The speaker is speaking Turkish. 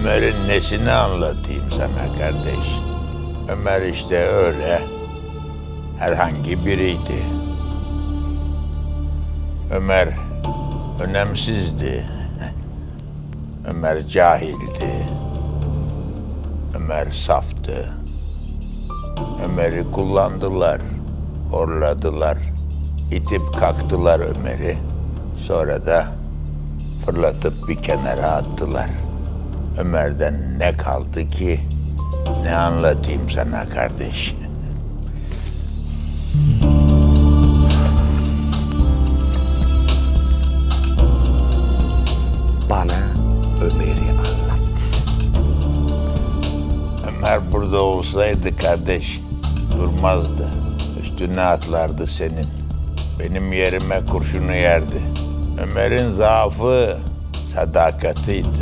Ömer'in nesini anlatayım sana kardeş? Ömer işte öyle herhangi biriydi. Ömer önemsizdi. Ömer cahildi. Ömer saftı. Ömer'i kullandılar, horladılar, itip kaktılar Ömer'i. Sonra da fırlatıp bir kenara attılar. Ömer'den ne kaldı ki? Ne anlatayım sana kardeş? Bana Ömer'i anlat. Ömer burada olsaydı kardeş durmazdı. Üstüne atlardı senin. Benim yerime kurşunu yerdi. Ömer'in zaafı sadakatiydi.